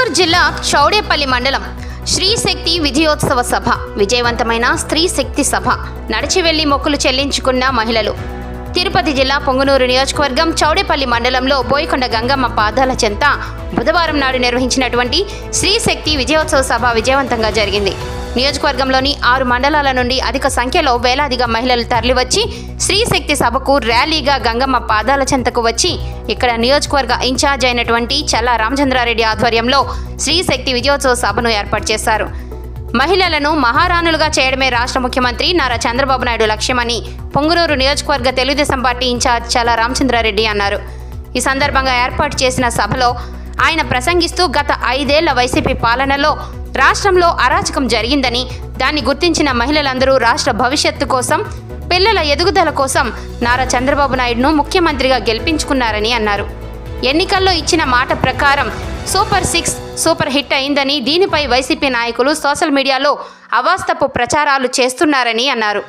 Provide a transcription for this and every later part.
పొంగనూరు జిల్లా చౌడేపల్లి మండలం శ్రీశక్తి విజయోత్సవ సభ విజయవంతమైన స్త్రీ శక్తి సభ. నడిచి వెళ్ళి మొక్కులు చెల్లించుకున్న మహిళలు. తిరుపతి జిల్లా పొంగునూరు నియోజకవర్గం చౌడేపల్లి మండలంలో బోయకొండ గంగమ్మ పాదాల చెంత బుధవారం నాడు నిర్వహించినటువంటి శ్రీశక్తి విజయోత్సవ సభ విజయవంతంగా జరిగింది. నియోజకవర్గంలోని ఆరు మండలాల నుండి అధిక సంఖ్యలో వేలాదిగా మహిళలు తరలివచ్చి శ్రీశక్తి సభకు ర్యాలీగా గంగమ్మ పాదాల చెంతకు వచ్చి ఇక్కడ నియోజకవర్గ ఇన్ఛార్జ్ అయినటువంటి చల్లా రామచంద్రారెడ్డి ఆధ్వర్యంలో శ్రీశక్తి విజయోత్సవ సభను ఏర్పాటు చేశారు. మహిళలను మహారాణులుగా చేయడమే రాష్ట్ర ముఖ్యమంత్రి నారా చంద్రబాబు నాయుడు లక్ష్యమని పొంగునూరు నియోజకవర్గ తెలుగుదేశం పార్టీ ఇన్ఛార్జ్ చల్లా రామచంద్రారెడ్డి అన్నారు. ఈ సందర్భంగా ఏర్పాటు చేసిన సభలో ఆయన ప్రసంగిస్తూ గత ఐదేళ్ళ వైసీపీ పాలనలో రాష్ట్రంలో అరాచకం జరిగిందని దాన్ని గుర్తించిన మహిళలందరూ రాష్ట్ర భవిష్యత్తు కోసం పిల్లల ఎదుగుదల కోసం నారా చంద్రబాబు నాయుడును ముఖ్యమంత్రిగా గెలిపించుకున్నారని అన్నారు. ఎన్నికల్లో ఇచ్చిన మాట ప్రకారం సూపర్ సిక్స్ సూపర్ హిట్ అయిందని దీనిపై వైసీపీ నాయకులు సోషల్ మీడియాలో అవాస్తపు ప్రచారాలు చేస్తున్నారని అన్నారు.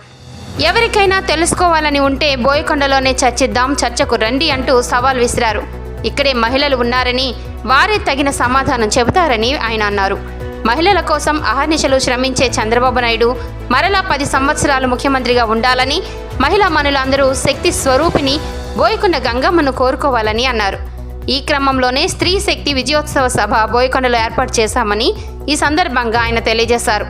ఎవరికైనా తెలుసుకోవాలని ఉంటే బోయకొండలోనే చర్చిద్దాం చర్చకు రండి అంటూ సవాల్ విసిరారు. ఇక్కడే మహిళలు ఉన్నారని వారే తగిన సమాధానం చెబుతారని ఆయన అన్నారు. మహిళల కోసం అహర్నిశలు శ్రమించే చంద్రబాబు నాయుడు మరలా పది సంవత్సరాలు ముఖ్యమంత్రిగా ఉండాలని మహిళా మనులందరూ శక్తి స్వరూపిణి బోయకొండ గంగమ్మను కోరుకోవాలని అన్నారు. ఈ క్రమంలోనే స్త్రీ శక్తి విజయోత్సవ సభ బోయకొండలో ఏర్పాటు చేశామని ఈ సందర్భంగా ఆయన తెలియజేశారు.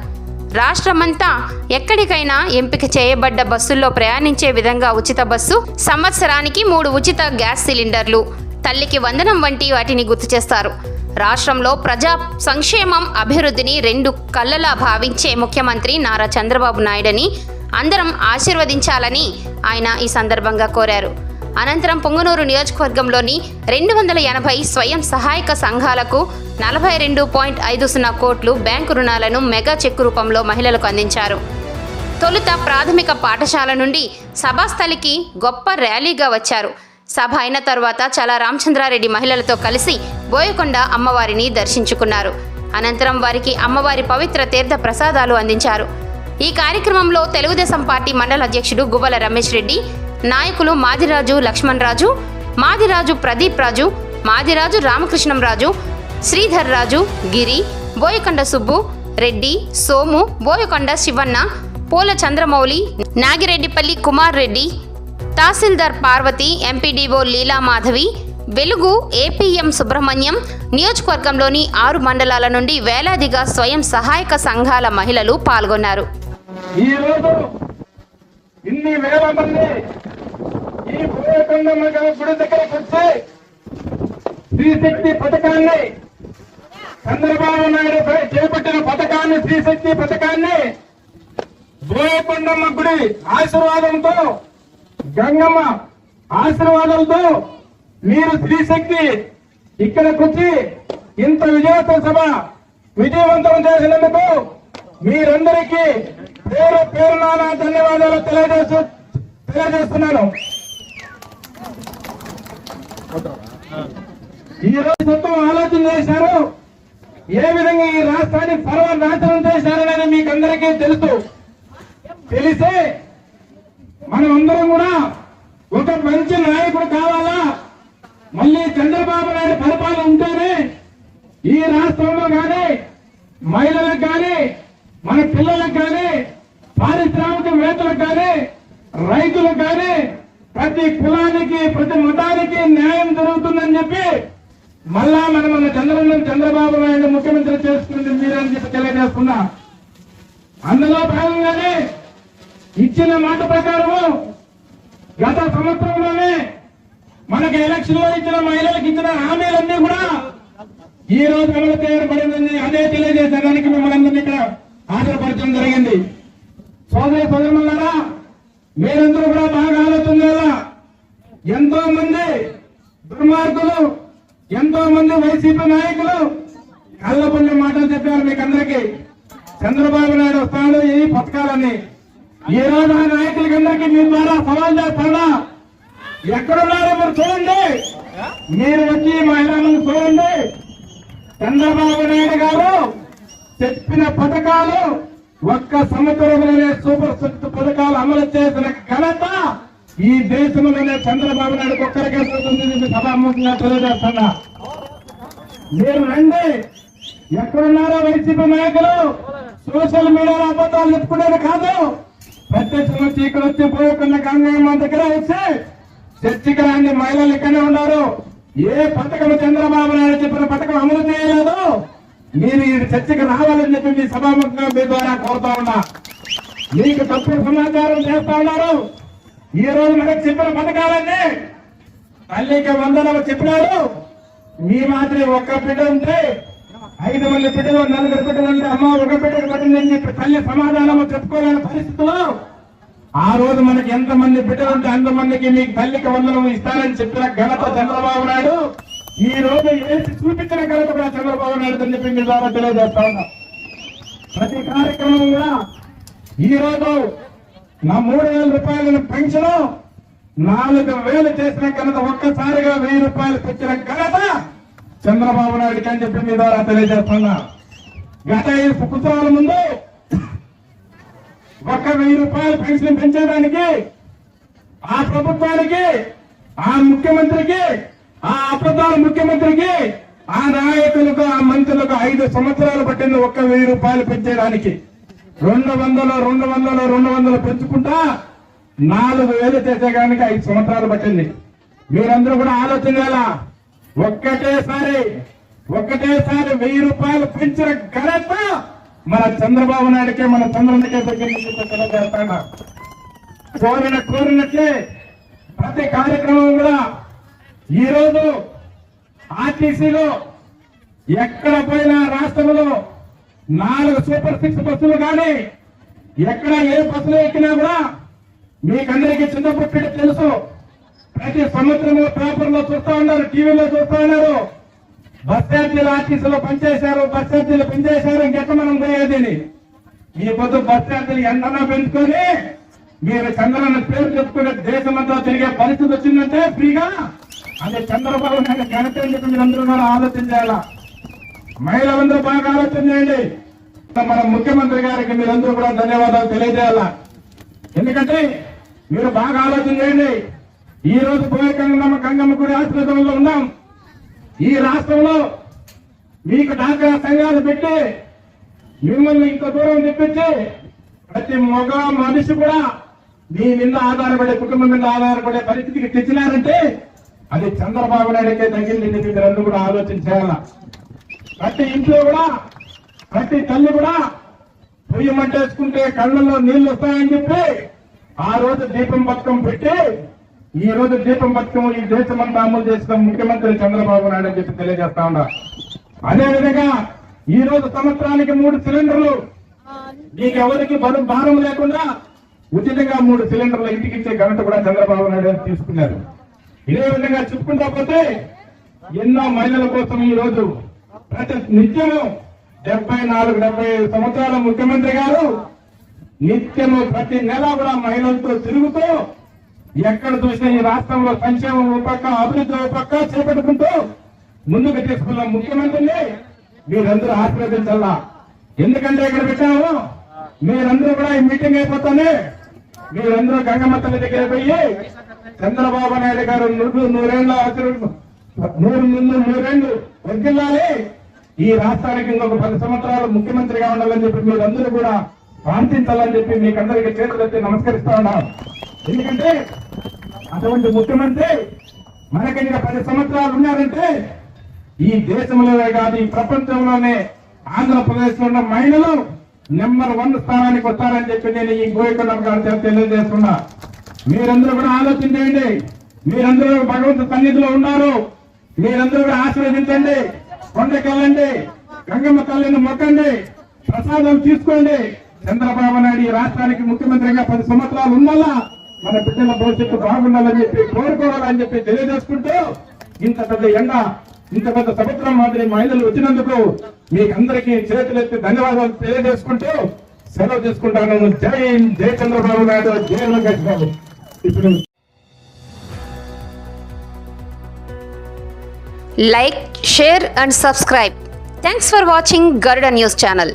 రాష్ట్రమంతా ఎక్కడికైనా ఎంపిక చేయబడ్డ బస్సుల్లో ప్రయాణించే విధంగా ఉచిత బస్సు సంవత్సరానికి మూడు ఉచిత గ్యాస్ సిలిండర్లు తల్లికి వందనం వంటి వాటిని గుర్తు చేస్తారు. రాష్ట్రంలో ప్రజా సంక్షేమం అభివృద్ధిని రెండు కళ్ళలా భావించే ముఖ్యమంత్రి నారా చంద్రబాబు నాయుడని అందరం ఆశీర్వదించాలని ఆయన ఈ సందర్భంగా కోరారు. అనంతరం పొంగనూరు నియోజకవర్గంలోని రెండు వందల ఎనభై స్వయం సహాయక సంఘాలకు నలభై రెండు పాయింట్ ఐదు సున్నా కోట్లు బ్యాంకు రుణాలను మెగా చెక్కు రూపంలో మహిళలకు అందించారు. తొలుత ప్రాథమిక పాఠశాల నుండి సభాస్థలికి గొప్ప ర్యాలీగా వచ్చారు. సభ అయిన తర్వాత చాలా రామచంద్రారెడ్డి మహిళలతో కలిసి బోయకొండ అమ్మవారిని దర్శించుకున్నారు. అనంతరం వారికి అమ్మవారి పవిత్ర తీర్థ ప్రసాదాలు అందించారు. ఈ కార్యక్రమంలో తెలుగుదేశం పార్టీ మండల అధ్యక్షుడు గువ్వల రమేష్ రెడ్డి నాయకులు మాదిరాజు లక్ష్మణ్ రాజు మాదిరాజు ప్రదీప్ రాజు మాదిరాజు రామకృష్ణంరాజు శ్రీధర్ రాజు గిరి బోయకొండ సుబ్బు రెడ్డి సోము బోయకొండ శివన్న పూల చంద్రమౌళి నాగిరెడ్డిపల్లి కుమార్ రెడ్డి తహసీల్దార్ పార్వతి ఎంపీడీఓ లీలా మాధవి వెలుగు ఏపీఎం సుబ్రహ్మణ్యం నియోజకవర్గంలోని ఆరు మండలాల నుండి వేలాదిగా స్వయం సహాయక సంఘాల మహిళలు పాల్గొన్నారు. ఇన్ని వేల మంది ఈ గుడి దగ్గరకు వచ్చి శ్రీశక్తి పథకాన్ని చంద్రబాబు నాయుడు చేపట్టిన పథకాన్ని శ్రీశక్తి పథకాన్ని భూయకొండమ్మ గుడి ఆశీర్వాదంతో గంగమ్మ ఆశీర్వాదంతో మీరు స్త్రీశక్తి ఇక్కడికి వచ్చి ఇంత విజయోత్సవ సభ విజయవంతం చేసినందుకు మీరందరికీ పేరు పేరు నానా ధన్యవాదాలు తెలియజేస్తూ తెలియజేస్తున్నాను. ఈ రోజు మొత్తం ఆలోచన చేశారు. ఏ విధంగా ఈ రాష్ట్రాన్ని సర్వనాశనం చేశారనేది మీకు అందరికీ తెలుసు. తెలిసే మనం అందరం కూడా ఒక మంచి నాయకుడు కావాలా? మళ్ళీ చంద్రబాబు నాయుడు పరిపాలన ఉంటేనే ఈ రాష్ట్రంలో కానీ మహిళలకు కానీ మన పిల్లలకు కానీ పారిశ్రామికవేత్తలకు కానీ రైతులకు కానీ ప్రతి కులానికి ప్రతి మతానికి న్యాయం జరుగుతుందని చెప్పి మళ్ళా మనం మన చంద్రబాబు చంద్రబాబు నాయుడు ముఖ్యమంత్రి చేసుకుంది మీరని చెప్పి తెలియజేస్తున్నా. అందులో భాగంగానే ఇచ్చిన మాట ప్రకారము గత సంవత్సరంలోనే మనకి ఎలక్షన్లో ఇచ్చిన మహిళలకు ఇచ్చిన హామీలన్నీ కూడా ఈ రోజు అమలు చేయబడింది అదే తెలియజేసడానికి మిమ్మల్ని అందరినీ ఇక్కడ హాజరుపరచడం జరిగింది. సోదరి సోదరులారా మీరందరూ కూడా బాగా ఆలోచన చేయాలా? ఎంతో మంది దుర్మార్గులు ఎంతో మంది వైసీపీ నాయకులు కళ్ళబుల్లి మాటలు చెప్పారు మీకు అందరికీ చంద్రబాబు నాయుడు వస్తాడు ఈ పథకాలని ఈ రోజు ఆ నాయకులకి అందరికీ మీ ద్వారా సవాల్ చేస్తాడా? ఎక్కడున్నారో మీరు చూడండి. మీరు వచ్చి మహిళలను చూడండి. చంద్రబాబు నాయుడు గారు చెప్పిన పథకాలు ఒక్క సంవత్సరంలోనే సూపర్ సిక్స్ పథకాలు అమలు చేసిన ఘనత ఈ దేశంలోనే చంద్రబాబు నాయుడు ఒక్కరికే పోతుంది సభాముఖంగా తెలియజేస్తున్నా. మీరు రండి. ఎక్కడున్నారో వైసీపీ నాయకులు? సోషల్ మీడియాలో అబద్ధాలు చెప్పుకునేది కాదు. ప్రత్యక్షం వచ్చి ఇక్కడ వచ్చి పోయకుండా గంగమ్మ దగ్గర వచ్చి చర్చికి రాని మహిళలు ఇక్కడే ఉన్నారు. ఏ పథకం చంద్రబాబు నాయుడు చెప్పిన పథకం అమలు చేయలేదు. మీరు ఈ చర్చకి రావాలని చెప్పి మీ సభాముఖంగా మీ ద్వారా కోరుతా ఉన్నా. మీకు తప్పుడు సమాచారం చేస్తా ఉన్నారు. ఈ రోజు మనకు చెప్పిన పథకాలన్నీ తల్లికి వందనం చెప్పినారు. మీ మాదిరి ఒక్క బిడ్డ ఉంటే ఐదు మంది బిడ్డలు నలుగురు బిడ్డలు ఉంటే అమ్మ ఒక బిడ్డకు పడిందని చెప్పి తల్లి సమాధానం చెప్పుకోలేని పరిస్థితుల్లో ఆ రోజు మనకి ఎంత మంది అంతమందికి మీకు తల్లికి వందనం ఇస్తానని చెప్పిన ఘనత చంద్రబాబు నాయుడు. ఈ రోజు ఏసి చూపించిన ఘనత కూడా చంద్రబాబు నాయుడు అని చెప్పి మీ ద్వారా తెలియజేస్తా ఉన్నా. ప్రతి కార్యక్రమం కూడా ఈ రోజు నా మూడు వేల రూపాయల పెన్షన్ నాలుగు వేలు చేసిన ఘనత ఒక్కసారిగా వెయ్యి రూపాయలు పెంచిన ఘనత చంద్రబాబు నాయుడికి అని చెప్పి మీ ద్వారా తెలియజేస్తున్నా గత ఐదు సంవత్సరాల ముందు ఒక్క వెయ్యి రూపాయలు పెన్షన్ పెంచడానికి ఆ ప్రభుత్వానికి ఆ ముఖ్యమంత్రికి ఆ అబద్ధాల ముఖ్యమంత్రికి ఆ నాయకులకు ఆ మంత్రులకు ఐదు సంవత్సరాలు పట్టింది ఒక్క వెయ్యి రూపాయలు పెంచడానికి రెండు వందలు రెండు వందలు రెండు వందలు పెంచుకుంటా నాలుగు వేలు చేసేదానికి ఐదు సంవత్సరాలు పట్టింది. మీరందరూ కూడా ఆలోచన చేయాలా? ఒక్కటేసారి ఒక్కటేసారి వెయ్యి రూపాయలు పెంచిన ఘనత మన చంద్రబాబు నాయుడికే మన చంద్రునికే దగ్గర నుంచి కోరిన కోరినట్లే ప్రతి కార్యక్రమం కూడా ఈ రోజు ఆర్టీసీలో ఎక్కడ పోయినా రాష్ట్రంలో నాలుగు సూపర్ సిక్స్ బస్సులు కానీ ఎక్కడ ఏ బస్సులు ఎక్కినా కూడా మీకందరికీ చిన్నప్పటి తెలుసు. ప్రతి సంవత్సరం పేపర్లో చూస్తా ఉన్నారు టీవీలో చూస్తా ఉన్నారు. బస్ ఛార్జీలు ఆర్టీసీలో పనిచేశారు బస్ ఛార్జీలు పనిచేశారు ఇంకెట్లా మనం పోయేది ఈ పొద్దు బస్ ఛార్జీలు ఎంతనా పెంచుకొని మీరు చంద్రన్న పేరు చెప్పుకునే దేశమంతా తిరిగే పరిస్థితి వచ్చిందంటే ఫ్రీగా? అది చంద్రబాబు నాయుడు ఘనత అని చెప్పి మీరందరూ కూడా ఆలోచన చేయాలా? మహిళలందరూ బాగా ఆలోచన చేయండి. మన ముఖ్యమంత్రి గారికి మీరందరూ కూడా ధన్యవాదాలు తెలియజేయాలా? ఎందుకంటే మీరు బాగా ఆలోచన చేయండి. ఈ రోజు పోయే గంగమ్మ గుడి ఆశ్రమంలో ఉన్నాం. ఈ రాష్ట్రంలో మీకు డాక్రా సంఘాలు పెట్టి మిమ్మల్ని ఇంత దూరం తెప్పించి ప్రతి మగ మనిషి కూడా మీ మీద ఆధారపడే కుటుంబం మీద ఆధారపడే పరిస్థితికి తెచ్చినారంటే అది చంద్రబాబు నాయుడికే తగిలింది మీరందరూ కూడా ఆలోచన చేయాల? ప్రతి ఇంట్లో కూడా ప్రతి తల్లి కూడా పొయ్యి మంటేసుకుంటే కళ్ళల్లో నీళ్ళు వస్తాయని చెప్పి ఆ రోజు దీపం పథకం పెట్టి ఈ రోజు దీపం పథకం ఈ దేశమంతా అమలు చేసిన ముఖ్యమంత్రి చంద్రబాబు నాయుడు అని చెప్పి తెలియజేస్తా ఉన్నా. అదే విధంగా ఈ రోజు సంవత్సరానికి మూడు సిలిండర్లు. మీకు ఎవరికి బరువు భారం లేకుండా ఉచితంగా మూడు సిలిండర్లు ఇంటికి ఇచ్చే ఘనత కూడా చంద్రబాబు నాయుడు గారు తీసుకున్నారు. ఇదే విధంగా చెప్పుకుంటా పోతే ఎన్నో మహిళల కోసం ఈ రోజు ప్రతి నిత్యము డెబ్బై నాలుగు డెబ్బై ఐదు సంవత్సరాల ముఖ్యమంత్రి గారు నిత్యము ప్రతి నెల కూడా మహిళలతో తిరుగుతూ ఎక్కడ చూసినా ఈ రాష్ట్రంలో సంక్షేమం ఒక పక్క అభివృద్ధి ఒక పక్క చేపట్టుకుంటూ ముందుకు తీసుకున్న ముఖ్యమంత్రిని మీరందరూ ఆశీర్వదించాలా? ఎందుకంటే ఇక్కడ పెట్టాము మీరందరూ కూడా ఈ మీటింగ్ అయిపోతానే. మీరందరూ గంగమ్మ తల్లి దగ్గర పోయి చంద్రబాబు నాయుడు గారు నూరు నూరేళ్ళు ఆశీర్వ- నూరు ముందు నూరేళ్ళు వర్గిల్లాలి ఈ రాష్ట్రానికి ఇంకొక పది సంవత్సరాలు ముఖ్యమంత్రిగా ఉండాలని చెప్పి మీరందరూ కూడా ప్రార్థించాలని చెప్పి మీకందరికీ చేతులెత్తి నమస్కరిస్తా ఉన్నాం. ఎందుకంటే అటువంటి ముఖ్యమంత్రి మనకి ఇంకా పది సంవత్సరాలు ఉన్నారంటే ఈ దేశంలోనే కాదు ఈ ప్రపంచంలోనే ఆంధ్రప్రదేశ్లో ఉన్న మహిళలు నెంబర్ వన్ స్థానానికి వస్తారని చెప్పి నేను ఈ గోయకొండ గారి తెలియజేస్తున్నా. మీరందరూ కూడా ఆలోచన చేయండి. మీరందరూ భగవంతు సన్నిధిలో ఉన్నారు. మీరందరూ కూడా ఆశీర్వదించండి. కొండకెళ్ళండి గంగమ్మ తల్లిని మొక్కండి. ప్రసాదం తీసుకోండి. చంద్రబాబు నాయుడు ఈ రాష్ట్రానికి ముఖ్యమంత్రిగా పది సంవత్సరాలు ఉండాలా మన బిడ్డల భవిష్యత్తు బాగుండాలని చెప్పి కోరుకోవాలని చెప్పి తెలియజేసుకుంటూ ఇంత పెద్ద ఎండ ఇంత పెద్ద సముద్రం మాదిరి మహిళలు వచ్చినందుకు మీకు అందరికీ చేతులెత్తి ధన్యవాదాలు తెలియజేసుకుంటూ సెలవు తీసుకుంటాను. జై జై చంద్రబాబు నాయుడు జై లోకేష్ బాబు. ఇప్పుడు like share and subscribe. Thanks for watching Garuda news channel.